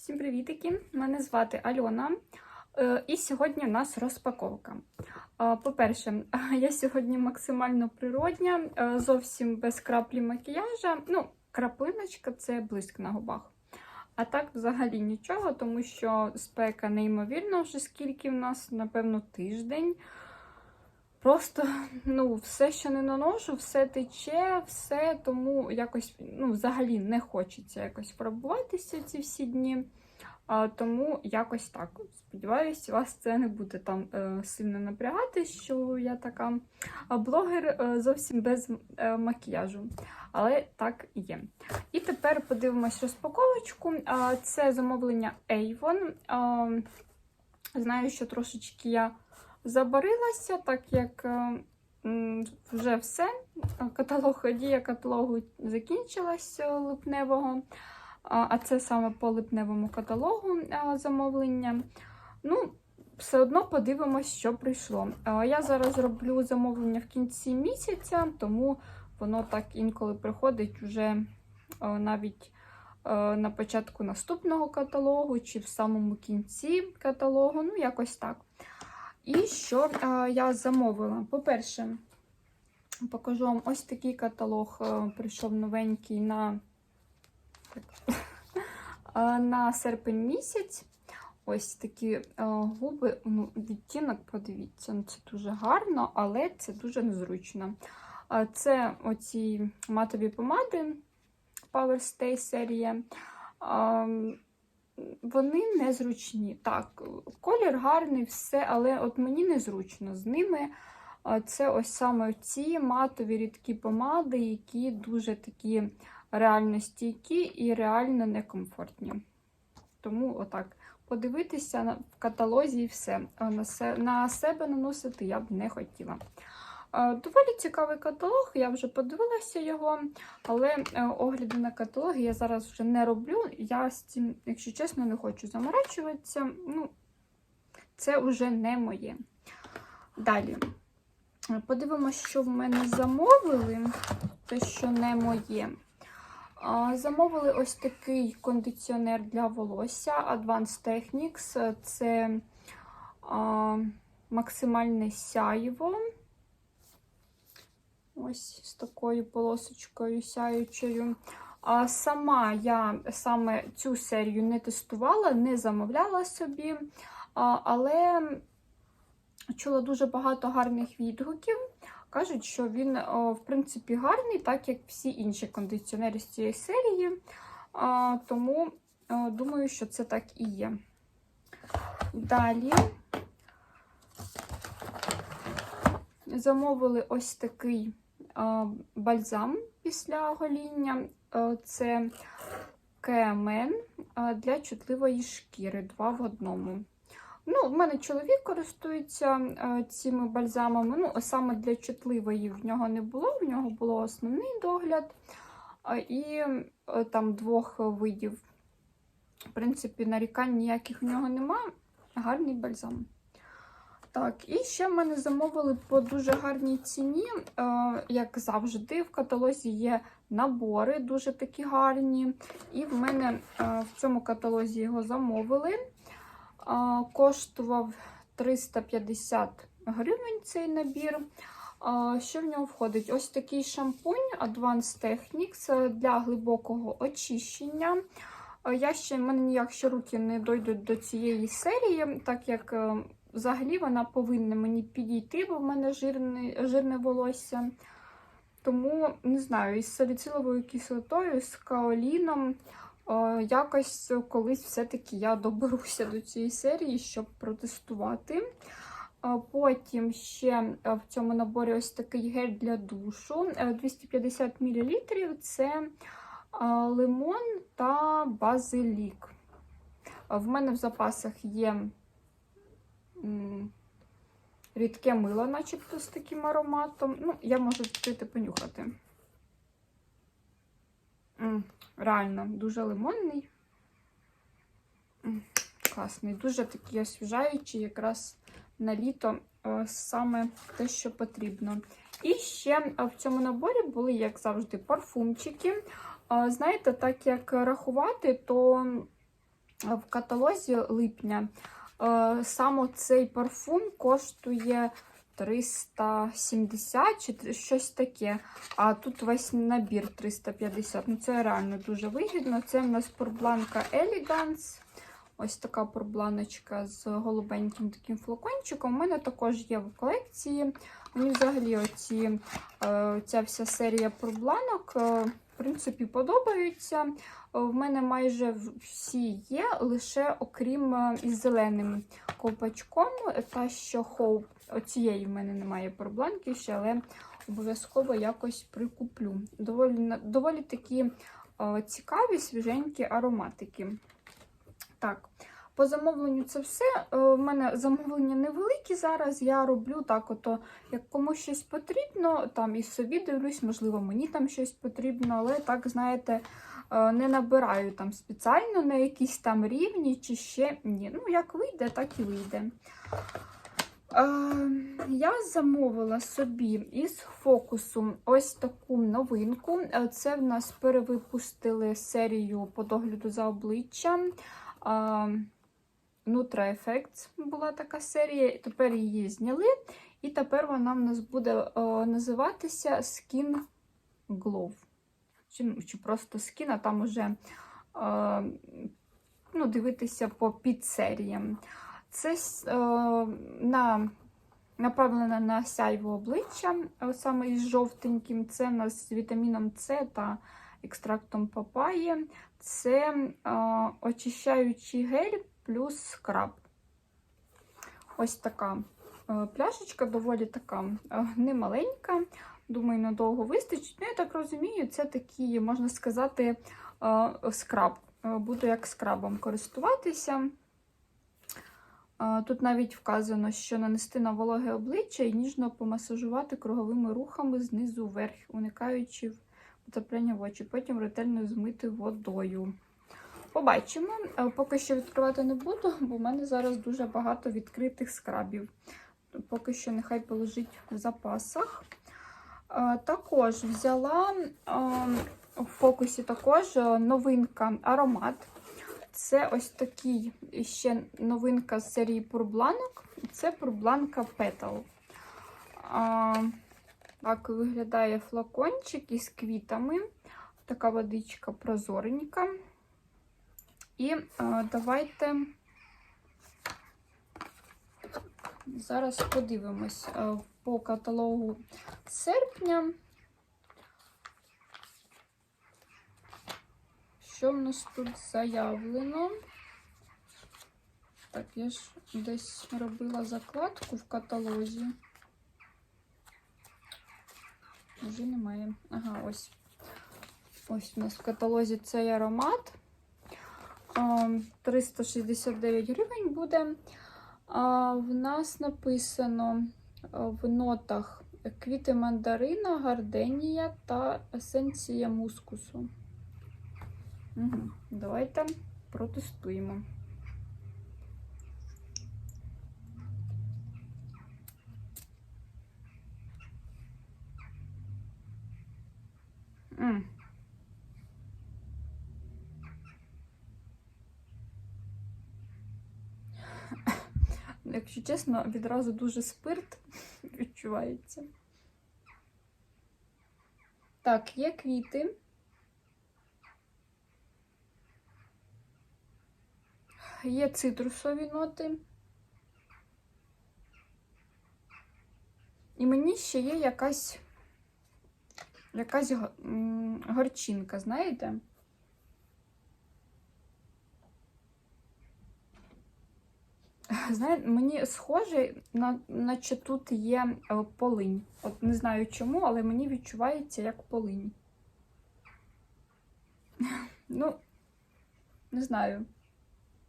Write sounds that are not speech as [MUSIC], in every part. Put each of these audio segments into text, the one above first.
Всім привітики! Мене звати Альона. Е, І сьогодні у нас розпаковка. Е, По-перше, [LAUGHS] я сьогодні максимально природня, е, зовсім без краплі макіяжа. Ну, краплиночка це блиск на губах. А так взагалі нічого, тому що спека неймовірно вже скільки в нас, напевно, тиждень. Просто ну, все, що не наношу, все тече, все, тому якось ну, взагалі не хочеться якось пробуватися ці всі дні. А, тому якось так. Сподіваюсь, вас це не буде там е, сильно напрягати, що я така а, блогер е, зовсім без е, макіяжу. Але так є. І тепер подивимось розпаковочку. А, це замовлення Avon. А, знаю, що трошечки я забарилася, так як е, вже все. Каталог дія каталогу закінчилася липневого. А це саме по липневому каталогу замовлення. Ну, все одно подивимось, що прийшло. Я зараз роблю замовлення в кінці місяця, тому воно так інколи приходить вже навіть на початку наступного каталогу чи в самому кінці каталогу. Ну, якось так. І що а, я замовила? По-перше, покажу вам ось такий каталог. а, Прийшов новенький на а, [LAUGHS] на серпень місяць. Ось такі губи, ну, відтінок, подивіться, ну, це дуже гарно, але це дуже незручно. Це оці матові помади Power Stay серія. Вони незручні. Так, колір гарний, все, але от мені незручно з ними. Це ось саме ці матові рідкі помади, які дуже такі реально стійкі і реально некомфортні. Тому отак подивитися в каталозі і все. На себе наносити я б не хотіла. Е, Доволі цікавий каталог, я вже подивилася його, але е, огляди на каталоги я зараз вже не роблю. Я з цим, якщо чесно, не хочу заморачуватися. Ну, це вже не моє. Далі. Подивимося, що в мене замовили, те, що не моє. Замовили ось такий кондиціонер для волосся Advanced Techniques. Це максимальне сяйво. Ось з такою полосочкою сяючою. А сама я саме цю серію не тестувала, не замовляла собі, але чула дуже багато гарних відгуків. Кажуть, що він, в принципі, гарний, так як всі інші кондиціонери з цієї серії. Тому думаю, що це так і є. Далі замовили ось такий бальзам після гоління. Це КМН для чутливої шкіри, два в одному. Ну, в мене чоловік користується цими бальзамами. Ну, саме для чутливої в нього не було, в нього було основний догляд і там двох видів. В принципі, нарікань ніяких в нього нема. Гарний бальзам. Так, і ще в мене замовили по дуже гарній ціні. Е, як завжди, в каталозі є набори, дуже такі гарні. І в мене е, в цьому каталозі його замовили. А, Коштував 350 гривень цей набір. Що в нього входить? Ось такий шампунь Advanced Techniques для глибокого очищення. Я ще, в мене ніяк ще руки не дойдуть до цієї серії, так як е, взагалі вона повинна мені підійти, бо в мене жирне, жирне волосся. Тому, не знаю, із саліциловою кислотою, з каоліном. Е, Якось колись все-таки я доберуся до цієї серії, щоб протестувати. Е, Потім ще е, в цьому наборі ось такий гель для душу. е, 250 мл це лимон та базилік. В мене в запасах є рідке мило, начебто з таким ароматом. Ну, я можу відкрити понюхати. Реально, дуже лимонний. Класний, дуже такий освіжаючий, якраз на літо е, саме те, що потрібно. І ще в цьому наборі були, як завжди, парфумчики. Знаєте, так як рахувати, то в каталозі липня. Е, Саме цей парфум коштує 370 чи щось таке. А тут весь набір 350. Ну це реально дуже вигідно. Це в нас порбланка Elegance. Ось така порбланочка з голубеньким таким флакончиком. У мене також є в колекції. Мені взагалі оці, е, ця вся серія порбланок е, принципі подобаються. Е, В мене майже всі є, лише окрім е, із зеленим ковпачком. Та що хоуп. Оцієї в мене немає порбланки ще, але обов'язково якось прикуплю. Доволі, доволі такі о, цікаві, свіженькі ароматики. Так, по замовленню це все. Е, У мене замовлення невеликі зараз. Я роблю так, ото як комусь щось потрібно, там і собі дивлюсь, можливо, мені там щось потрібно, але так, знаєте, е, не набираю там спеціально на якісь там рівні чи ще ні. Ну, як вийде, так і вийде. Е, Я замовила собі із фокусу ось таку новинку. Е, Це в нас перевипустили серію по догляду за обличчям. Е, Nutra Effects була така серія, тепер її зняли, і тепер вона в нас буде е, називатися Skin Glow. Чи, чи просто Skin, а там уже е, ну, дивитися по підсеріям. Це е, на, направлена на сяйво обличчя, е, саме із жовтеньким. Це у нас з вітаміном С та екстрактом папаї. Це е, очищаючий гель плюс скраб. Ось така е, пляшечка, доволі така е, немаленька. Думаю, надовго вистачить. Ну, я так розумію, це такий, можна сказати, е, скраб. Буду як скрабом користуватися. Тут навіть вказано, що нанести на вологе обличчя і ніжно помасажувати круговими рухами знизу вверх, уникаючи потрапляння в очі, потім ретельно змити водою. Побачимо. Е, Поки що відкривати не буду, бо в мене зараз дуже багато відкритих скрабів. Поки що нехай полежить в запасах. Е, Також взяла е, в фокусі також новинка аромат. Це ось такий ще новинка з серії пурбланок. Це пурбланка Petal. Так виглядає флакончик із квітами. Така водичка прозоренька. І а, давайте зараз подивимось а, по каталогу серпня. Що в нас тут заявлено? Так, я ж десь робила закладку в каталозі. Вже немає. Ага, ось. Ось у нас в каталозі цей аромат. А, 369 гривень буде. В нас написано в нотах квіти мандарина, гарденія та есенція мускусу. Угу. Давайте протестуємо. М. Якщо чесно, відразу дуже спирт [LAUGHS] відчувається. Так, є квіти. Є цитрусові ноти. І мені ще є якась якась горчинка, знаєте? Знаєте, мені схоже, на, наче тут є е, полинь. От не знаю чому, але мені відчувається як полинь. [LAUGHS] Ну, не знаю.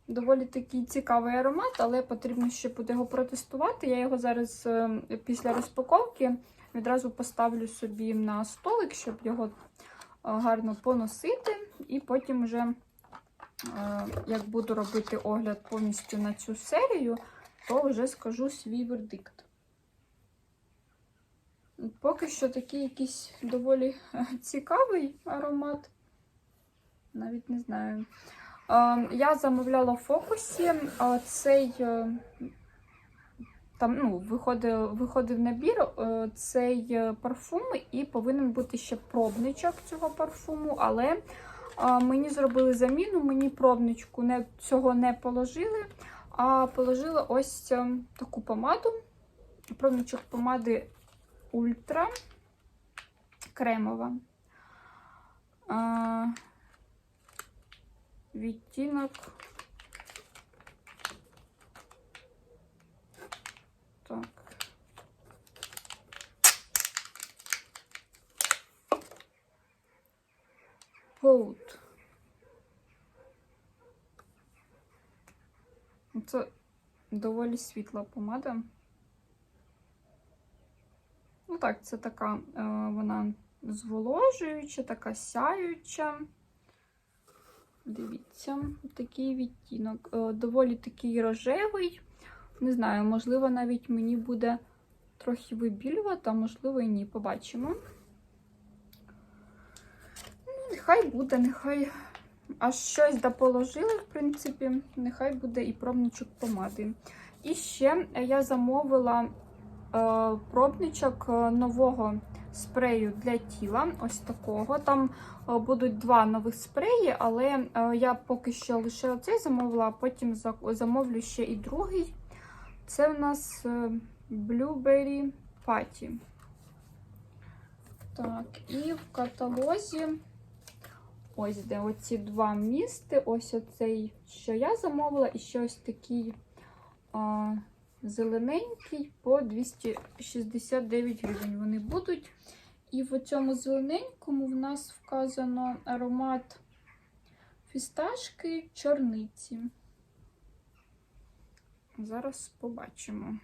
Доволі такий цікавий аромат, але потрібно ще буде його протестувати. Я його зараз е, після розпаковки відразу поставлю собі на столик, щоб його е, гарно поносити. І потім вже, як буду робити огляд повністю на цю серію, то вже скажу свій вердикт. Поки що такий якийсь доволі е, цікавий аромат. Навіть не знаю. Е, Я замовляла в фокусі е, цей. е, Там ну, виходив, виходив набір е, цей е, парфум, і повинен бути ще пробничок цього парфуму, але е, мені зробили заміну, мені пробничку не, цього не положили, а положили ось е, таку помаду. Пробничок помади Ультра кремова. Відтінок. Так. Gold. Це доволі світла помада. Ну так, це така е, вона зволожуюча, така сяюча. Дивіться, такий відтінок. Е, доволі такий рожевий. Не знаю, можливо, навіть мені буде трохи вибілювати, а можливо і ні. Побачимо. Нехай буде, нехай аж щось доположили, в принципі, нехай буде і пробничок помади. І ще я замовила е, пробничок е, нового спрею для тіла. Ось такого. Там е, будуть два нових спреї, але е, я поки що лише оцей замовила, а потім за- замовлю ще і другий. Це у нас е, Blueberry Patty. Так, і в каталозі ось де оці два місти. Ось оцей, що я замовила, і ще ось такий а, зелененький по 269 гривень вони будуть. І в цьому зелененькому в нас вказано аромат фісташки чорниці. Зараз побачимо.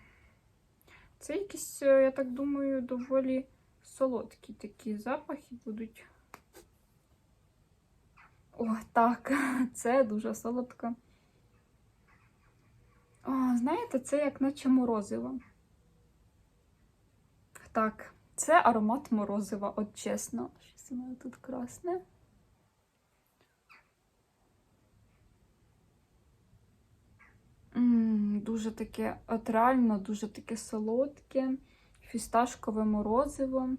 Це якісь, е, я так думаю, доволі солодкі такі запахи будуть. О, так, [LAUGHS] це дуже солодко. О, знаєте, це як наче морозиво. Так, це аромат морозива, от чесно. Щось у мене тут красне. М, дуже таке, от реально дуже таке солодке, фісташкове морозиво.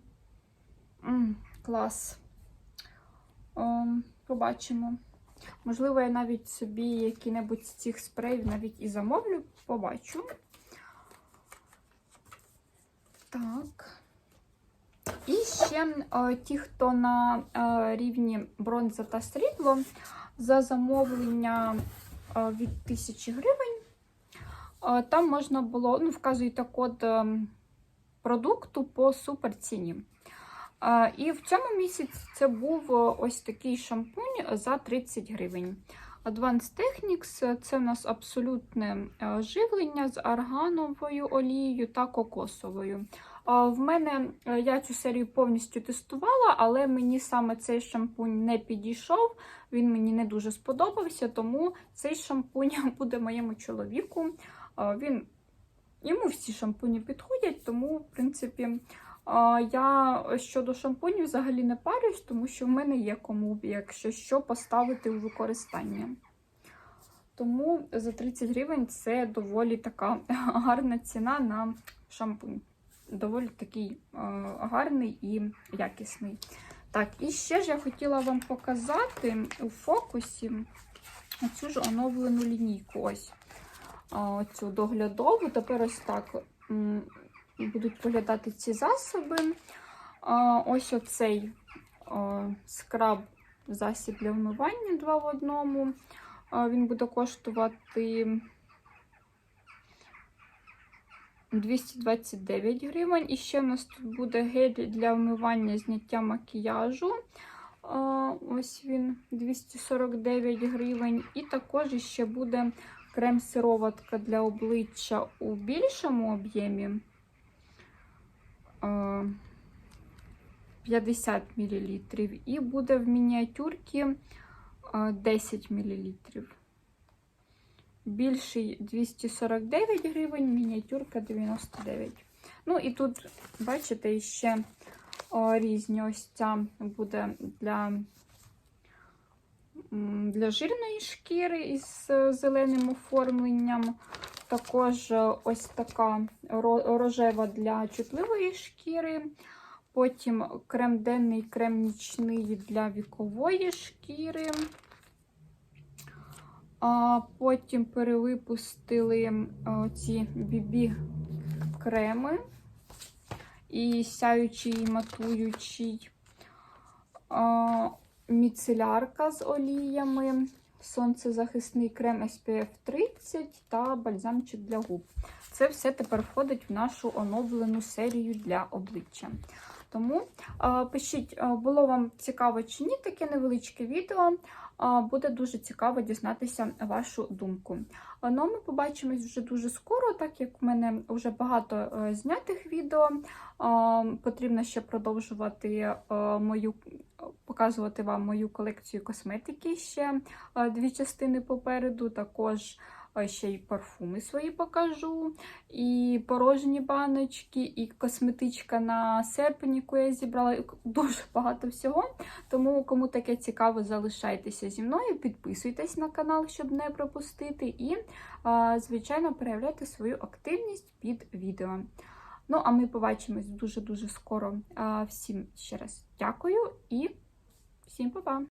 М, клас. Ем, побачимо. Можливо, я навіть собі які-небудь з цих спреїв навіть і замовлю, побачу. Так. І ще е, ті, хто на е, рівні бронза та срібло, за замовлення е, від 1000 гривень, е, там можна було, ну, вказуєте код е, продукту по суперціні. І в цьому місяці це був е, ось такий шампунь за 30 гривень. Advanced Technics це в нас абсолютне е, живлення з аргановою олією та кокосовою. В мене е, я цю серію повністю тестувала, але мені саме цей шампунь не підійшов, він мені не дуже сподобався, тому цей шампунь [LAUGHS] буде моєму чоловіку. Він, Йому всі шампуні підходять, тому, в принципі, я щодо шампунів взагалі не парюсь, тому що в мене є кому, якщо що, поставити у використання. Тому за 30 гривень це доволі така [LAUGHS] гарна ціна на шампунь. Доволі такий е, гарний і якісний. Так, і ще ж я хотіла вам показати у фокусі оцю ж оновлену лінійку. Ось цю доглядову. Тепер ось так будуть виглядати ці засоби. Ось оцей скраб засіб для вмивання 2 в одному. Він буде коштувати 229 гривень. І ще в нас тут буде гель для вмивання зняття макіяжу. Ось він 249 гривень. І також ще буде крем-сироватка для обличчя у більшому об'ємі. А, 50 мл. І буде в мініатюрці а, 10 мл. Більший 249 гривень, мініатюрка 99. Ну і тут, бачите, ще різні ось ця буде для для жирної шкіри із е, зеленим оформленням. Також е, ось така рожева для чутливої шкіри. Потім крем денний, крем нічний для вікової шкіри. А потім перевипустили ці BB креми і сяючий, і матуючий. А, міцелярка з оліями, сонцезахисний крем SPF 30 та бальзамчик для губ. Це все тепер входить в нашу оновлену серію для обличчя. Тому а, пишіть, а, було вам цікаво чи ні таке невеличке відео. А, Буде дуже цікаво дізнатися вашу думку. А, Ну, ми побачимось вже дуже скоро, так як в мене вже багато е, знятих відео. А, Потрібно ще продовжувати е, мою показувати вам мою колекцію косметики ще е, дві частини попереду. Також ще й парфуми свої покажу, і порожні баночки, і косметичка на серпень, яку я зібрала. Дуже багато всього. Тому, кому таке цікаво, залишайтеся зі мною, підписуйтесь на канал, щоб не пропустити, і, звичайно, проявляйте свою активність під відео. Ну, а ми побачимось дуже-дуже скоро. Всім ще раз дякую і всім па-па!